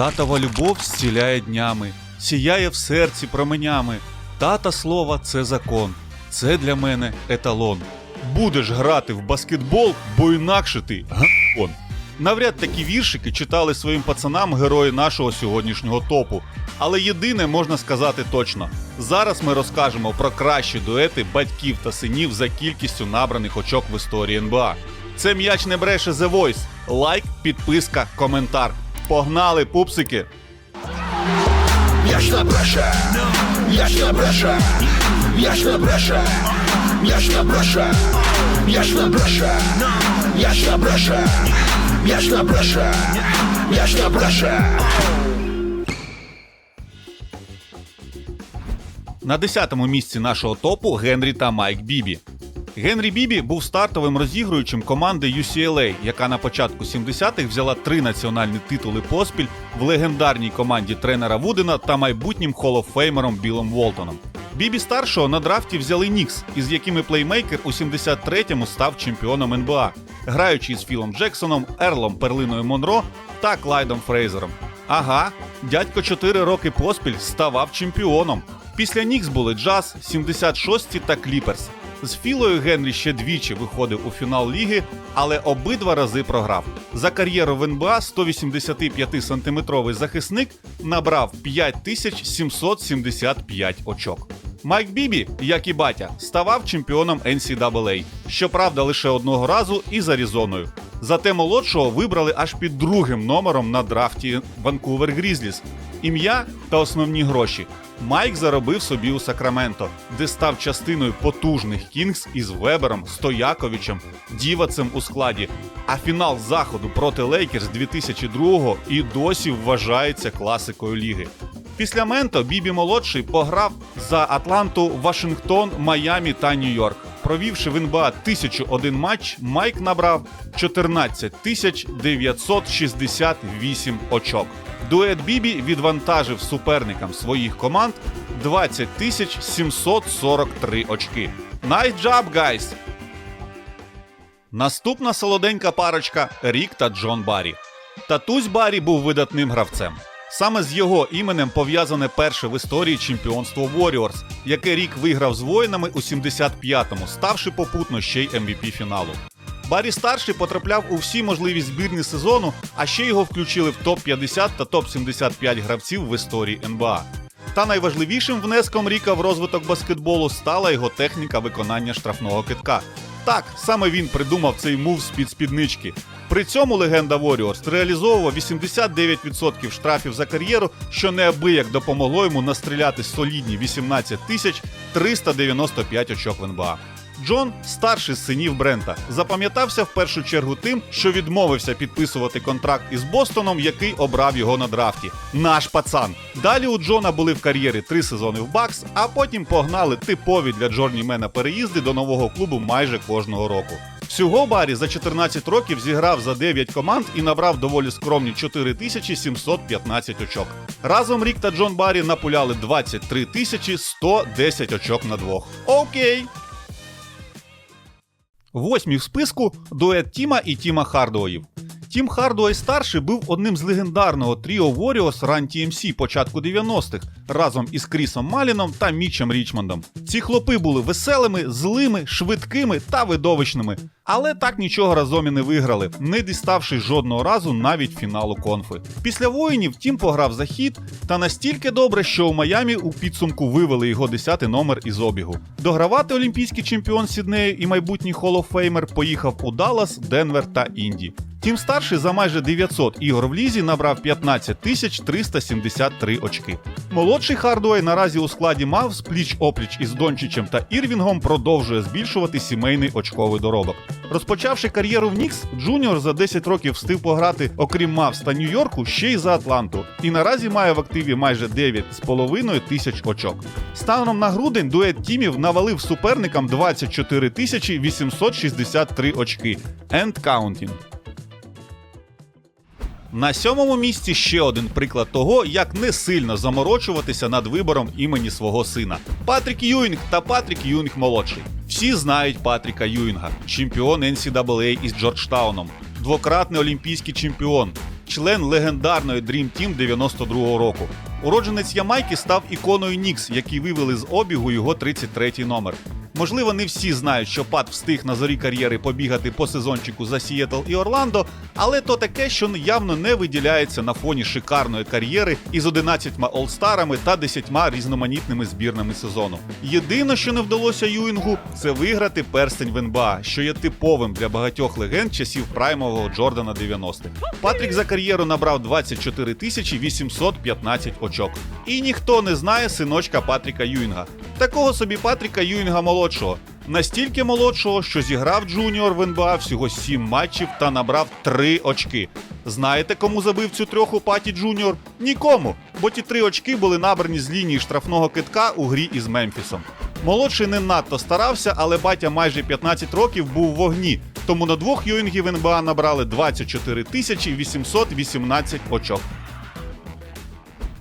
Татова любов зціляє днями, сіяє в серці променями. Тата слова це закон. Це для мене еталон. Будеш грати в баскетбол, бо інакше ти гон. Навряд такі віршики читали своїм пацанам герої нашого сьогоднішнього топу. Але єдине можна сказати точно: зараз ми розкажемо про кращі дуети батьків та синів за кількістю набраних очок в історії НБА. Це м'яч не бреше The Voice. Лайк, підписка, коментар. Погнали, пупсики! Бреше, м'яч не бреше, м'яч не бреше, м'яч не бреше, м'яч не бреше, м'яч не бреше. На 10-му місці нашого топу Генрі та Майк Бібі. Генрі Бібі був стартовим розігруючим команди UCLA, яка на початку 70-х взяла три національні титули поспіль в легендарній команді тренера Вудена та майбутнім холофеймером Білом Волтоном. Бібі старшого на драфті взяли Нікс, із якими плеймейкер у 73-му став чемпіоном НБА, граючи з Філом Джексоном, Ерлом Перлиною Монро та Клайдом Фрейзером. Ага, дядько 4 роки поспіль ставав чемпіоном. Після Нікс були Джаз, 76 та Кліперс. З Філою Генрі ще двічі виходив у фінал ліги, але обидва рази програв. За кар'єру в НБА 185-сантиметровий захисник набрав 5775 очок. Майк Бібі, як і батя, ставав чемпіоном NCAA, щоправда, лише одного разу і з Аризоною. Зате молодшого вибрали аж під другим номером на драфті Ванкувер Грізліс. Ім'я та основні гроші. Майк заробив собі у Сакраменто, де став частиною потужних Кінгс із Вебером, Стояковичем, Дівацем у складі. А фінал заходу проти Лейкерс 2002-го і досі вважається класикою ліги. Після Менто Бібі молодший пограв за Атланту, Вашингтон, Майамі та Нью-Йорк. Провівши в НБА 1001 матч, Майк набрав 14 тисяч 968 очок. Дует Бібі відвантажив суперникам своїх команд 20 тисяч 743 очки. Nice job, guys! Наступна солоденька парочка Рік та Джон Баррі. Татусь Баррі був видатним гравцем. Саме з його іменем пов'язане перше в історії чемпіонство Warriors, яке рік виграв з воїнами у 75-му, ставши попутно ще й MVP фіналу. Баррі старший потрапляв у всі можливі збірні сезону, а ще його включили в топ-50 та топ-75 гравців в історії НБА. Та найважливішим внеском Ріка в розвиток баскетболу стала його техніка виконання штрафного китка. Так, саме він придумав цей мув з-під спіднички. При цьому легенда Warriors реалізовував 89% штрафів за кар'єру, що неабияк допомогло йому настріляти солідні 18 тисяч 395 очок в НБА. Джон, старший з синів Брента, запам'ятався в першу чергу тим, що відмовився підписувати контракт із Бостоном, який обрав його на драфті. Наш пацан. Далі у Джона були в кар'єрі три сезони в Бакс, а потім погнали типові для Джорнімена переїзди до нового клубу майже кожного року. Всього Барі за 14 років зіграв за 9 команд і набрав доволі скромні 4715 очок. Разом Рік та Джон Барі напуляли 23 тисячі 110 очок на двох. Окей. Восьмій в списку дует Тіма і Тіма Хардуоїв. Тім Хардуей старший був одним з легендарного тріо Warriors Run TMC початку 90-х разом із Крісом Маліном та Мічем Річмондом. Ці хлопи були веселими, злими, швидкими та видовищними, але так нічого разом і не виграли, не діставши жодного разу навіть фіналу конфи. Після воїнів Тім пограв за хід та настільки добре, що у Майамі у підсумку вивели його 10-й номер із обігу. Догравати олімпійський чемпіон Сіднею і майбутній холофеймер поїхав у Даллас, Денвер та Інді. Тім старший за майже 900 ігор в лізі набрав 15 тисяч 373 очки. Молодший Хардуей наразі у складі Мавс пліч опліч із Дончичем та Ірвінгом продовжує збільшувати сімейний очковий доробок. Розпочавши кар'єру в Нікс, Джуніор за 10 років встиг пограти, окрім Мавс та Нью-Йорку, ще й за Атланту. І наразі має в активі майже 9,5 тисяч очок. Станом на грудень дует тімів навалив суперникам 24 тисячі 863 очки. End counting. На сьомому місці ще один приклад того, як не сильно заморочуватися над вибором імені свого сина. Патрік Юінг та Патрік Юінг молодший. Всі знають Патріка Юінга, чемпіон NCAA із Джорджтауном, двократний олімпійський чемпіон, член легендарної Dream Team 92-го року. Уродженець Ямайки став іконою Нікс, які вивели з обігу його 33-й номер. Можливо, не всі знають, що Пат встиг на зорі кар'єри побігати по сезончику за Сієтл і Орландо, але то таке, що явно не виділяється на фоні шикарної кар'єри із 11 олстарами та 10 різноманітними збірними сезону. Єдине, що не вдалося Юінгу, це виграти перстень в НБА, що є типовим для багатьох легенд часів праймового Джордана 90-х. Патрік за кар'єру набрав 24 тисячі 815 очок. І ніхто не знає синочка Патріка Юінга. Такого собі Патріка Юінга молодшого. Настільки молодшого, що зіграв Джуніор в НБА всього 7 матчів та набрав 3 очки. Знаєте, кому забив цю трьоху Паті Джуніор? Нікому, бо ті три очки були набрані з лінії штрафного китка у грі із Мемфісом. Молодший не надто старався, але батя майже 15 років був в вогні. Тому на двох юінгів НБА набрали 24 тисячі 818 очок.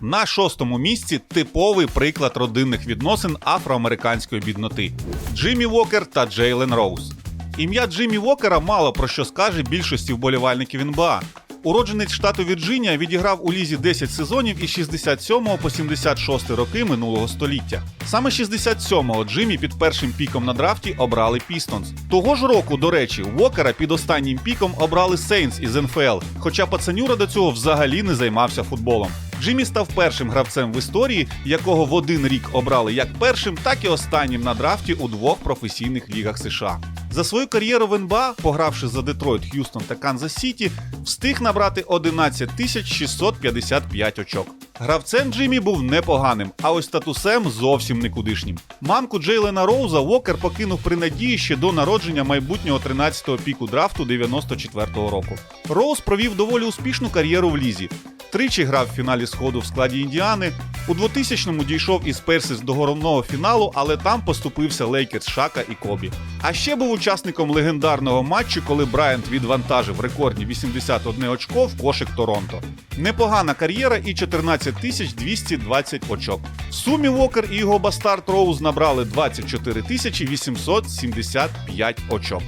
На шостому місці типовий приклад родинних відносин афроамериканської бідноти Джиммі Вокер та Джейлен Роуз. Ім'я Джиммі Вокера мало про що скаже більшості вболівальників НБА. Уродженець штату Вірджинія відіграв у лізі 10 сезонів із 67 по 76 роки минулого століття. Саме 67-го Джиммі під першим піком на драфті обрали Пістонс. Того ж року, до речі, Вокера під останнім піком обрали Сейнс із НФЛ, хоча пацанюра до цього взагалі не займався футболом. Джиммі став першим гравцем в історії, якого в один рік обрали як першим, так і останнім на драфті у двох професійних лігах США. За свою кар'єру в НБА, погравши за Детройт, Х'юстон та Канзас Сіті, встиг набрати 11 тисяч 655 очок. Гравцем Джиммі був непоганим, а ось статусем зовсім никудишнім. Мамку Джейлена Роуза Вокер покинув при надії ще до народження майбутнього 13-го піку драфту 94-го року. Роуз провів доволі успішну кар'єру в лізі. Тричі грав в фіналі сходу в складі Індіани. У 2000-му дійшов із Персис до головного фіналу, але там поступився Лейкерс Шака і Кобі. А ще був учасником легендарного матчу, коли Брайант відвантажив рекордні 81 очко в кошик Торонто. Непогана кар'єра і 14 тисяч 220 очок. В сумі Вокер і його бастард Роуз набрали 24 тисячі 875 очок.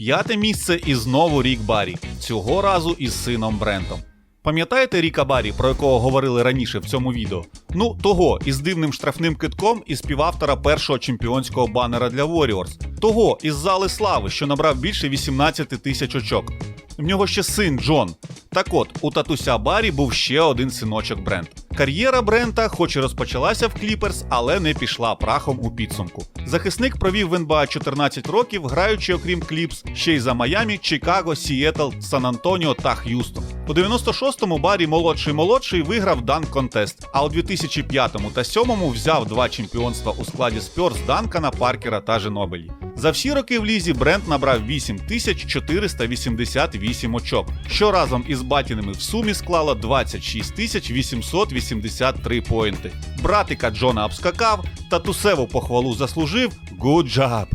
П'яте місце і знову Рік Барі. Цього разу із сином Брентом. Пам'ятаєте Ріка Барі, про якого говорили раніше в цьому відео? Ну, того із дивним штрафним китком і співавтора першого чемпіонського банера для Warriors. Того із зали слави, що набрав більше 18 тисяч очок. В нього ще син Джон. Так от, у татуся Барі був ще один синочок Брент. Кар'єра Брента, хоч і розпочалася в Кліперс, але не пішла прахом у підсумку. Захисник провів в НБА 14 років, граючи, окрім Кліпс, ще й за Майамі, Чикаго, Сіетл, Сан-Антоніо та Х'юстон. У 96-му Барі молодший молодший виграв дан контест, а у 2005-му та 7-му взяв два чемпіонства у складі Спьорс Данкана, Паркера та Женобелі. За всі роки в лізі Брент набрав 8488 очок, що разом із батіними в сумі склало 26 883 поінти. Братика Джона обскакав, татусеву похвалу заслужив. Good job!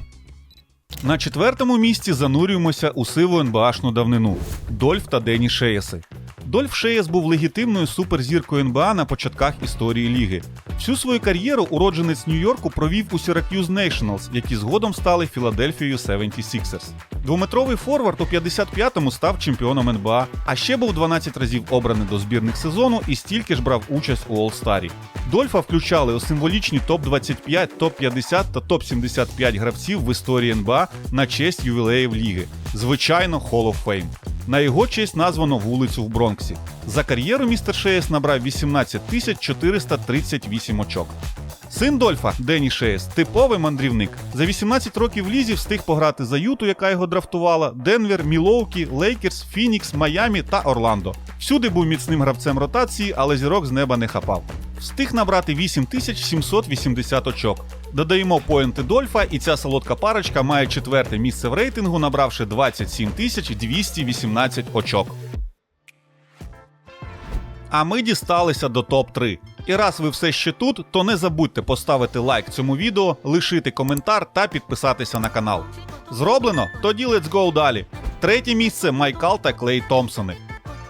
На четвертому місці занурюємося у сиву НБАшну давнину Дольф та Дені Шеєси. Дольф Шеєс був легітимною суперзіркою НБА на початках історії ліги. Всю свою кар'єру уродженець Нью-Йорку провів у Syracuse Nationals, які згодом стали Філадельфією 76ers. Двометровий форвард у 55-му став чемпіоном НБА, а ще був 12 разів обраний до збірних сезону і стільки ж брав участь у All-Старі. Дольфа включали у символічні топ-25, топ-50 та топ-75 гравців в історії НБА на честь ювілеїв ліги. Звичайно, Hall of Fame. На його честь названо вулицю в Бронксі. За кар'єру містер Шеєс набрав 18 тисяч 438 очок. Син Дольфа, Дені Шеєс, типовий мандрівник. За 18 років лізі встиг пограти за Юту, яка його драфтувала, Денвер, Мілоукі, Лейкерс, Фінікс, Майамі та Орландо. Всюди був міцним гравцем ротації, але зірок з неба не хапав. Встиг набрати 8780 очок. Додаємо поінти Дольфа, і ця солодка парочка має четверте місце в рейтингу, набравши 27 218 очок. А ми дісталися до топ-3. І раз ви все ще тут, то не забудьте поставити лайк цьому відео, лишити коментар та підписатися на канал. Зроблено? Тоді let's go далі. Третє місце Майкал та Клей Томпсони.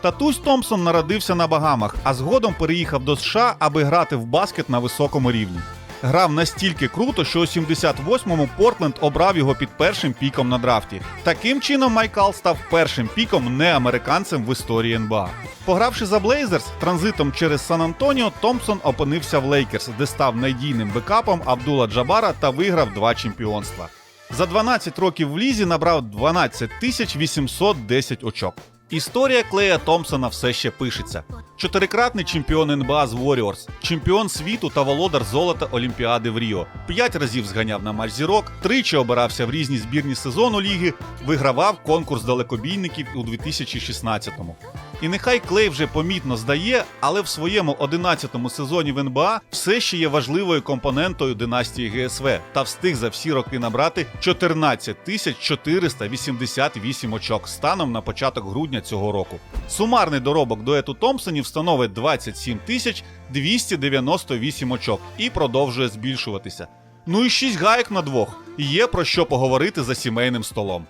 Татусь Томпсон народився на Багамах, а згодом переїхав до США, аби грати в баскет на високому рівні. Грав настільки круто, що у 78-му Портленд обрав його під першим піком на драфті. Таким чином, Майкал став першим піком неамериканцем в історії НБА. Погравши за Блейзерс, транзитом через Сан Антоніо, Томпсон опинився в Лейкерс, де став надійним бекапом Абдула Джабара та виграв два чемпіонства. За 12 років в лізі набрав 12 тисяч 810 очок. Історія Клея Томпсона все ще пишеться. Чотирикратний чемпіон НБА з Warriors, чемпіон світу та володар золота Олімпіади в Ріо. П'ять разів зганяв на матч зірок, тричі обирався в різні збірні сезону ліги, вигравав конкурс далекобійників у 2016-му. І нехай Клей вже помітно здає, але в своєму 11-му сезоні в НБА все ще є важливою компонентою династії ГСВ та встиг за всі роки набрати 14 тисяч 488 очок станом на початок грудня цього року. Сумарний доробок дуету Томпсонів становить 27 тисяч 298 очок і продовжує збільшуватися. Ну і 6 гаєк на двох. Є про що поговорити за сімейним столом.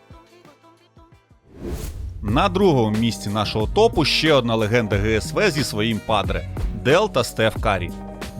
На другому місці нашого топу ще одна легенда ГСВ зі своїм падре Дел та Стеф Карі.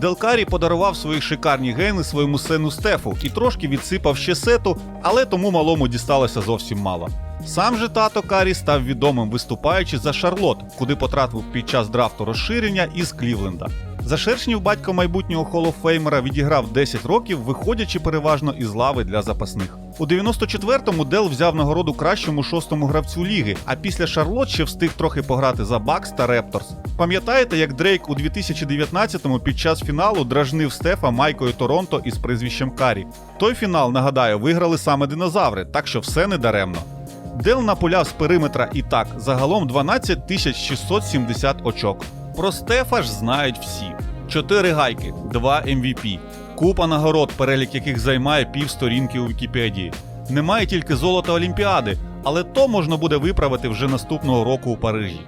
Дел Карі подарував свої шикарні гени своєму сину Стефу і трошки відсипав ще сету, але тому малому дісталося зовсім мало. Сам же тато Карі став відомим виступаючи за Шарлот, куди потрапив під час драфту розширення із Клівленда. За шершнів батько майбутнього холофеймера відіграв 10 років, виходячи переважно із лави для запасних. У 94-му Дел взяв нагороду кращому шостому гравцю ліги, а після Шарлот ще встиг трохи пограти за Бакс та Репторс. Пам'ятаєте, як Дрейк у 2019-му під час фіналу дражнив Стефа майкою Торонто із прізвищем Карі? Той фінал, нагадаю, виграли саме динозаври, так що все не даремно. Дел напуляв з периметра і так, загалом 12 670 очок. Про Стефа ж знають всі: 4 гайки, 2 MVP, купа нагород, перелік яких займає півсторінки у Вікіпедії. Немає тільки золота Олімпіади, але то можна буде виправити вже наступного року у Парижі.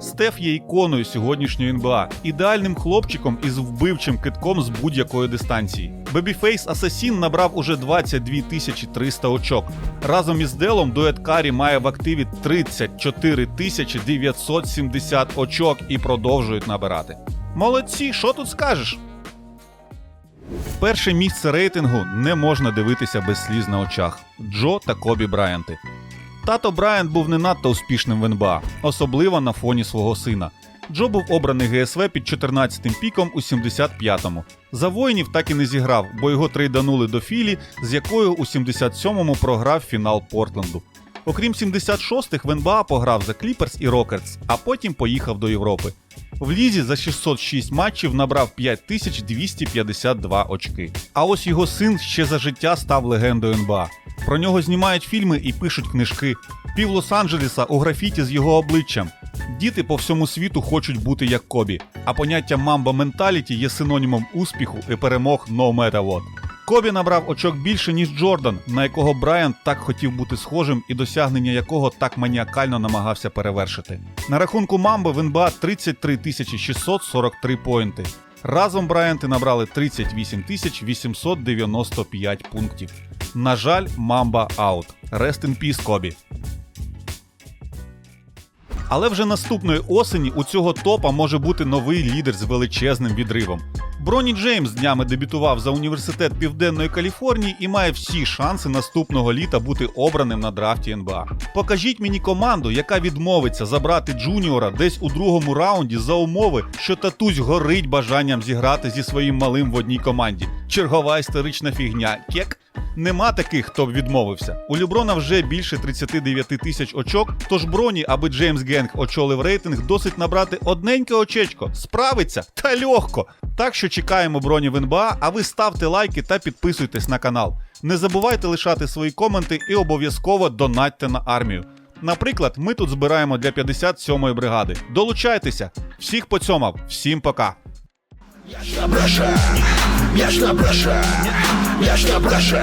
Стеф є іконою сьогоднішньої НБА, ідеальним хлопчиком із вбивчим китком з будь-якої дистанції. Бебіфейс Асасін набрав уже 22 тисячі 300 очок. Разом із Делом дует Карі має в активі 34 тисячі 970 очок і продовжують набирати. Молодці, що тут скажеш? Перше місце рейтингу не можна дивитися без сліз на очах. Джо та Кобі Брайанти. Тато Брайант був не надто успішним в НБА, особливо на фоні свого сина. Джо був обраний ГСВ під 14-м піком у 75-му. За воїнів так і не зіграв, бо його трейданули до Філі, з якою у 77-му програв фінал Портленду. Окрім 76-х, в НБА пограв за Кліперс і Рокерс, а потім поїхав до Європи. В лізі за 606 матчів набрав 5252 очки. А ось його син ще за життя став легендою НБА. Про нього знімають фільми і пишуть книжки. Пів Лос-Анджелеса у графіті з його обличчям. Діти по всьому світу хочуть бути як Кобі, а поняття мамба менталіті є синонімом успіху і перемог no matter what. Кобі набрав очок більше, ніж Джордан, на якого Брайант так хотів бути схожим і досягнення якого так маніакально намагався перевершити. На рахунку Мамби в НБА 33 643 поінти. Разом Брайанти набрали 38 895 пунктів. На жаль, Мамба аут. Rest in peace, Кобі. Але вже наступної осені у цього топа може бути новий лідер з величезним відривом. Броні Джеймс днями дебютував за університет Південної Каліфорнії і має всі шанси наступного літа бути обраним на драфті НБА. Покажіть мені команду, яка відмовиться забрати Джуніора десь у другому раунді за умови, що татусь горить бажанням зіграти зі своїм малим в одній команді. Чергова історична фігня. Кек. Нема таких, хто б відмовився. У Люброна вже більше 39 тисяч очок. Тож броні, аби Джеймс Генг очолив рейтинг, досить набрати одненьке очечко. Справиться та легко. Так що чекаємо броні в НБА, а ви ставте лайки та підписуйтесь на канал. Не забувайте лишати свої коменти і обов'язково донатьте на армію. Наприклад, ми тут збираємо для 57-ї бригади. Долучайтеся! Всіх поцьомав, всім пока! Я ж не бреше, я ж не бреше, я ж не бреше.